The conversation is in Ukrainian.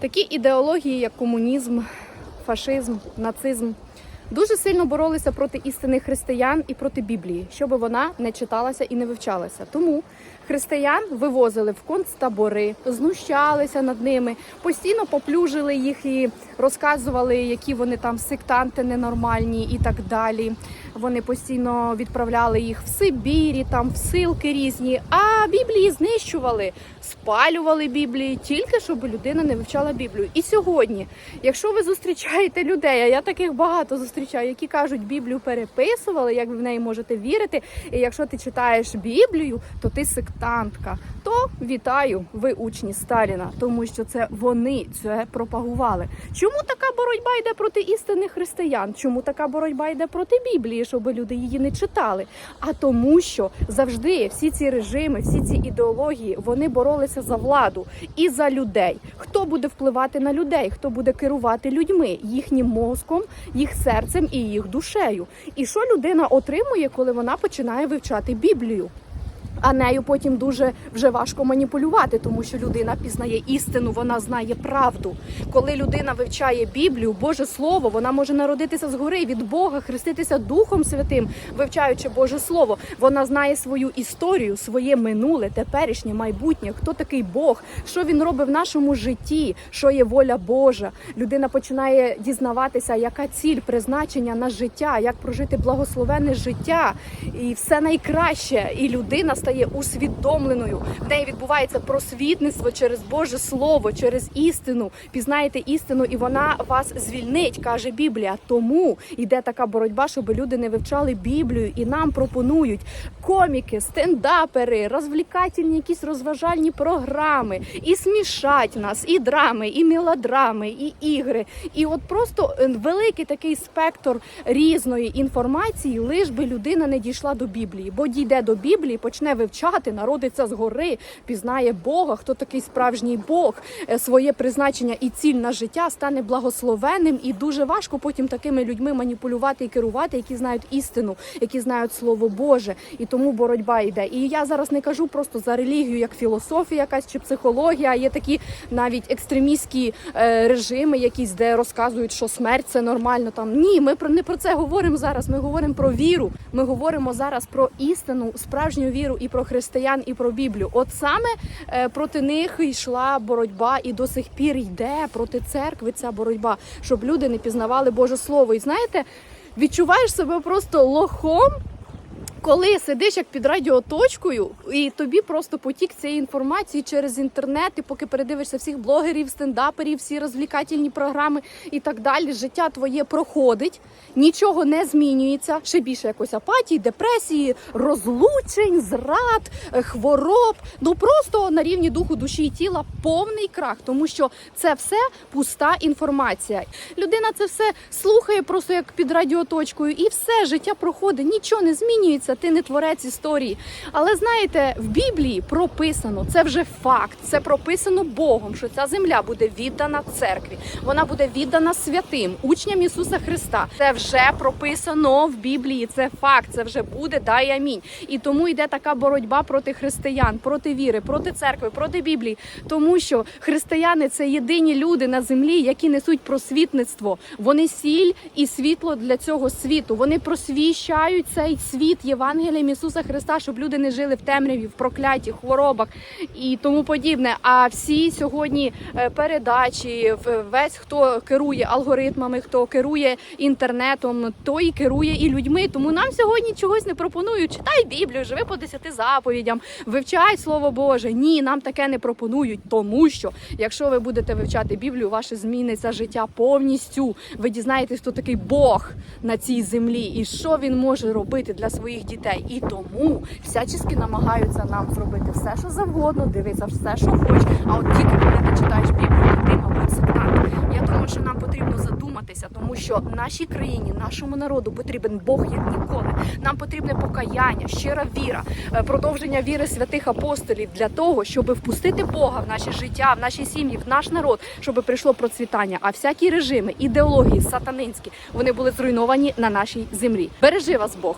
Такі ідеології, як комунізм, фашизм, нацизм, дуже сильно боролися проти істини християн і проти Біблії, щоб вона не читалася і не вивчалася. Тому християн вивозили в концтабори, знущалися над ними, постійно поплюжили їх і розказували, які вони там сектанти ненормальні і так далі. Вони постійно відправляли їх в Сибірі, там в силки різні. А Біблії знищували, спалювали Біблії, тільки щоб людина не вивчала Біблію. І сьогодні, якщо ви зустрічаєте людей, а я таких багато зустрічаю, які кажуть, Біблію переписували, як ви в неї можете вірити. І якщо ти читаєш Біблію, то ти сектантка. То вітаю, ви учні Сталіна, тому що це вони це пропагували. Чому така боротьба йде проти істинних християн? Чому така боротьба йде проти Біблії, щоб люди її не читали? А тому, що завжди всі ці режими, всі ці ідеології, вони боролися за владу і за людей. Хто буде впливати на людей? Хто буде керувати людьми, їхнім мозком, їх серцем і їх душею? І що людина отримує, коли вона починає вивчати Біблію? А нею потім дуже вже важко маніпулювати, тому що людина пізнає істину, вона знає правду. Коли людина вивчає Біблію, Боже Слово, вона може народитися згори від Бога, хреститися Духом Святим, вивчаючи Боже Слово. Вона знає свою історію, своє минуле, теперішнє, майбутнє, хто такий Бог, що він робить в нашому житті, що є воля Божа. Людина починає дізнаватися, яка ціль призначення на життя, як прожити благословенне життя, і все найкраще. І людина стає усвідомленою. В неї відбувається просвітництво через Боже Слово, через істину. Пізнаєте істину, і вона вас звільнить, каже Біблія. Тому йде така боротьба, щоб люди не вивчали Біблію, і нам пропонують коміки, стендапери, розвлікательні, якісь розважальні програми, і смішать нас, і драми, і мелодрами, і ігри. І от просто е, великий такий спектр різної інформації, лиш би людина не дійшла до Біблії, бо дійде до Біблії, почне вивчати, народиться згори, пізнає Бога, хто такий справжній Бог, е, своє призначення і ціль на життя стане благословенним, і дуже важко потім такими людьми маніпулювати і керувати, які знають істину, які знають слово Боже, і тому боротьба йде. І я зараз не кажу просто за релігію, як філософія, якась чи психологія. Є такі навіть екстремістські е, режими, якісь де розказують, що смерть це нормально. Там ні, ми про не про це говоримо зараз. Ми говоримо про віру. Ми говоримо зараз про істину, справжню віру і про християн, і про Біблію. От саме е, проти них йшла боротьба, і до сих пір йде проти церкви ця боротьба, щоб люди не пізнавали Боже Слово. І знаєте, відчуваєш себе просто лохом. Коли сидиш як під радіоточкою, і тобі просто потік цієї інформації через інтернет, і поки передивишся всіх блогерів, стендаперів, всі розвлікательні програми і так далі, життя твоє проходить, нічого не змінюється. Ще більше якось апатії, депресії, розлучень, зрад, е, хвороб. Ну просто на рівні духу, душі і тіла повний крах, тому що це все пуста інформація. Людина це все слухає просто як під радіоточкою, і все життя проходить, нічого не змінюється. Ти не творець історії. Але знаєте, в Біблії прописано це вже факт. Це прописано Богом, що ця земля буде віддана церкві. Вона буде віддана святим, учням Ісуса Христа. Це вже прописано в Біблії. Це факт. Це вже буде. Дай амінь. І тому йде така боротьба проти християн, проти віри, проти церкви, проти Біблії. Тому що християни це єдині люди на землі, які несуть просвітництво. Вони сіль і світло для цього світу. Вони просвіщають цей світ Євангелієм Ісуса Христа, щоб люди не жили в темряві, в прокляті, хворобах і тому подібне. А всі сьогодні е, передачі, весь хто керує алгоритмами, хто керує інтернетом, той керує і людьми. Тому нам сьогодні чогось не пропонують. Читай Біблію, живи по десяти заповідям, вивчай слово Боже. Ні, нам таке не пропонують, тому що якщо ви будете вивчати Біблію, ваше зміниться життя повністю. Ви дізнаєтесь, хто такий Бог на цій землі і що він може робити для своїх дітей. І тому всячески намагаються нам зробити все, що завгодно, дивитися все, що хочеш. А от тільки коли ти читаєш Біблію, ти, мабуть, сектант. Я думаю, що нам потрібно задуматися, тому що нашій країні, нашому народу потрібен Бог як ніколи. Нам потрібне покаяння, щира віра, е, продовження віри святих апостолів для того, щоб впустити Бога в наше життя, в наші сім'ї, в наш народ, щоб прийшло процвітання. А всякі режими, ідеології, сатанинські, вони були зруйновані на нашій землі. Бережи вас Бог.